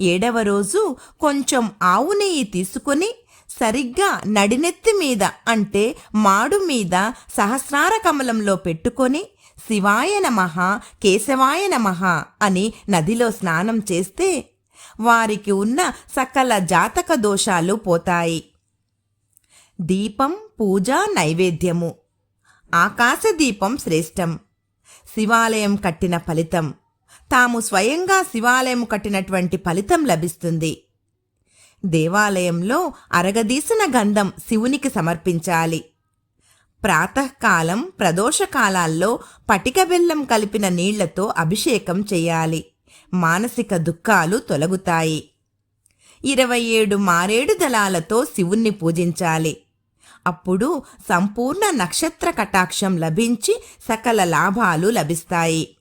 ఏడవ రోజు కొంచెం ఆవు నెయ్యి తీసుకొని సరిగ్గా నడినెత్తి మీద అంటే మాడు మీద సహస్రార కమలంలో పెట్టుకొని శివాయ నమః కేశవాయ నమః అని నదిలో స్నానం చేస్తే వారికి ఉన్న సకల జాతక దోషాలు పోతాయి. దీపం పూజ నైవేద్యము. ఆకాశ దీపం శ్రేష్టం. శివాలయం కట్టిన ఫలితం. తాము స్వయంగా శివాలయం కట్టినటువంటి ఫలితం లభిస్తుంది. దేవాలయంలో అరగదీసిన గంధం శివునికి సమర్పించాలి. ప్రాతకాలం ప్రదోషకాలాల్లో పటిక బెల్లం కలిపిన నీళ్ళతో అభిషేకం చేయాలి. మానసిక దుఃఖాలు తొలగుతాయి. ఇరవై ఏడు మారేడు దళాలతో శివుణ్ణి పూజించాలి. అప్పుడు సంపూర్ణ నక్షత్ర కటాక్షం లభించి సకల లాభాలు లభిస్తాయి.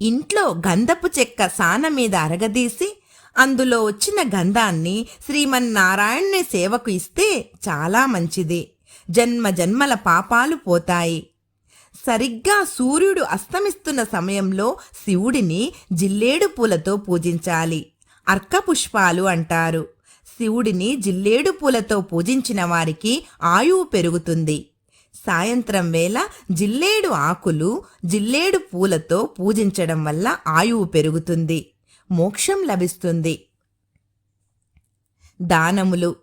ఇంట్లో గంధపు చెక్క సాన మీద అరగదీసి అందులో వచ్చిన గంధాన్ని శ్రీమన్నారాయణ్ణి సేవకు ఇస్తే చాలా మంచిది. జన్మ జన్మల పాపాలు పోతాయి. సరిగ్గా సూర్యుడు అస్తమిస్తున్న సమయంలో శివుడిని జిల్లేడు పూలతో పూజించాలి. అర్కపుష్పాలు అంటారు. శివుడిని జిల్లేడు పూలతో పూజించిన వారికి ఆయువు పెరుగుతుంది. సాయంత్రం వేళ జిల్లేడు ఆకులు జిల్లేడు పూలతో పూజించడం వల్ల ఆయువు పెరుగుతుంది మోక్షం లభిస్తుంది. దానములు.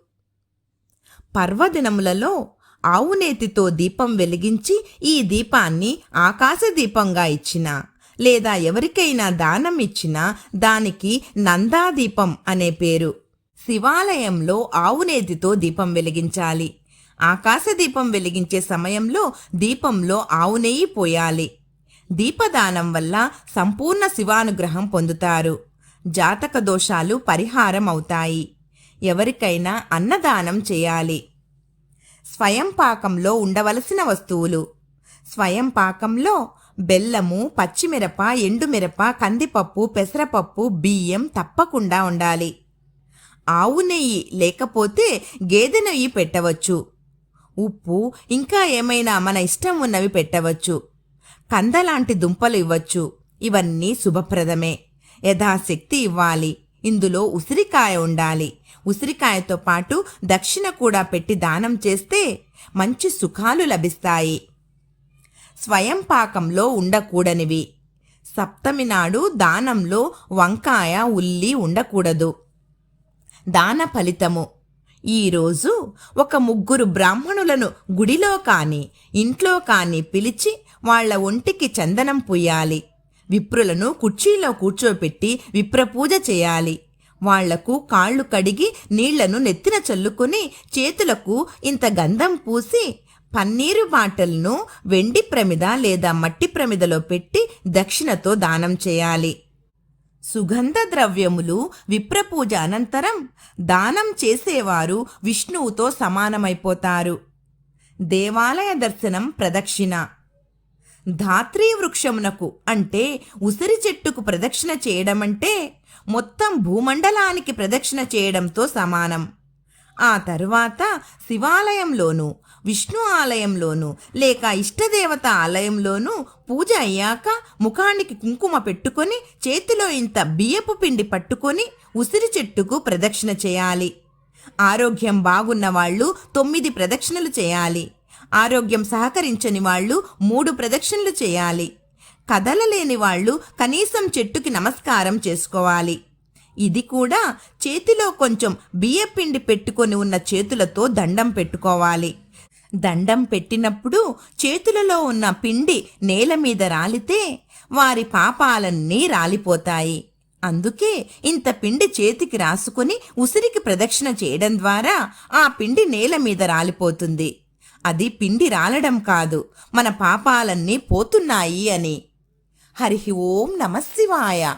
పర్వదినములలో ఆవునేతితో దీపం వెలిగించి ఈ దీపాన్ని ఆకాశ దీపంగా ఇచ్చిన లేదా ఎవరికైనా దానం ఇచ్చినా దానికి నందాదీపం అనే పేరు. శివాలయంలో ఆవునేతితో దీపం వెలిగించాలి. ఆకాశదీపం వెలిగించే సమయంలో దీపంలో ఆవు నెయ్యి పోయాలి. దీపదానం వల్ల సంపూర్ణ శివానుగ్రహం పొందుతారు. జాతక దోషాలు పరిహారం అవుతాయి ఎవరికైనా అన్నదానం చేయాలి. స్వయం పాకంలో ఉండవలసిన వస్తువులు. స్వయం పాకంలో బెల్లము పచ్చిమిరప ఎండుమిరప కందిపప్పు పెసరపప్పు బియ్యం తప్పకుండా ఉండాలి. ఆవు నెయ్యి లేకపోతే గేదె నెయ్యి పెట్టవచ్చు. ఉప్పు ఇంకా ఏమైనా మన ఇష్టం ఉన్నవి పెట్టవచ్చు. కందలాంటి దుంపలు ఇవ్వచ్చు. ఇవన్నీ శుభప్రదమే. యథాశక్తి ఇవ్వాలి. ఇందులో ఉసిరికాయ ఉండాలి. ఉసిరికాయతో పాటు దక్షిణ కూడా పెట్టి దానం చేస్తే మంచి సుఖాలు లభిస్తాయి. స్వయం పాకంలో ఉండకూడనివి. సప్తమి నాడు దానంలో వంకాయ ఉల్లి ఉండకూడదు. దాన ఫలితము. ఈరోజు ఒక ముగ్గురు బ్రాహ్మణులను గుడిలో కాని ఇంట్లో కాని పిలిచి వాళ్ళ ఒంటికి చందనం పుయ్యాలి విప్రులను కుర్చీలో కూర్చోపెట్టి విప్రపూజ చేయాలి. వాళ్ళకు కాళ్ళు కడిగి నీళ్ళను నెత్తిన చల్లుకుని చేతులకు ఇంత గంధం పూసి పన్నీరు బాటలను వెండి ప్రమిద లేదా మట్టి ప్రమిదలో పెట్టి దక్షిణతో దానం చేయాలి. సుగంధ ద్రవ్యములు విప్రపూజ అనంతరం దానం చేసేవారు విష్ణువుతో సమానమైపోతారు. దేవాలయ దర్శనం ప్రదక్షిణ. ధాత్రీ వృక్షమునకు అంటే ఉసిరి చెట్టుకు ప్రదక్షిణ చేయడమంటే మొత్తం భూమండలానికి ప్రదక్షిణ చేయడంతో సమానం. ఆ తరువాత శివాలయంలోనూ విష్ణు ఆలయంలోనూ లేక ఇష్టదేవత ఆలయంలోనూ పూజ అయ్యాక ముఖానికి కుంకుమ పెట్టుకొని చేతిలో ఇంత బియ్యపు పిండి పట్టుకొని ఉసిరి చెట్టుకు ప్రదక్షిణ చేయాలి. ఆరోగ్యం బాగున్న వాళ్ళు తొమ్మిది ప్రదక్షిణలు చేయాలి. ఆరోగ్యం సహకరించని వాళ్ళు మూడు ప్రదక్షిణలు చేయాలి. కదలలేని వాళ్ళు కనీసం చెట్టుకి నమస్కారం చేసుకోవాలి. ఇది కూడా చేతిలో కొంచెం బియ్యపిండి పెట్టుకొని ఉన్న చేతులతో దండం పెట్టుకోవాలి. దండం పెట్టినప్పుడు చేతులలో ఉన్న పిండి నేల మీద రాలితే వారి పాపాలన్నీ రాలిపోతాయి. అందుకే ఇంత పిండి చేతికి రాసుకుని ఉసిరికి ప్రదక్షిణ చేయడం ద్వారా ఆ పిండి నేల మీద రాలిపోతుంది. అది పిండి రాలడం కాదు మన పాపాలన్నీ పోతున్నాయి అని. హరి ఓం నమశివాయ శివాయ.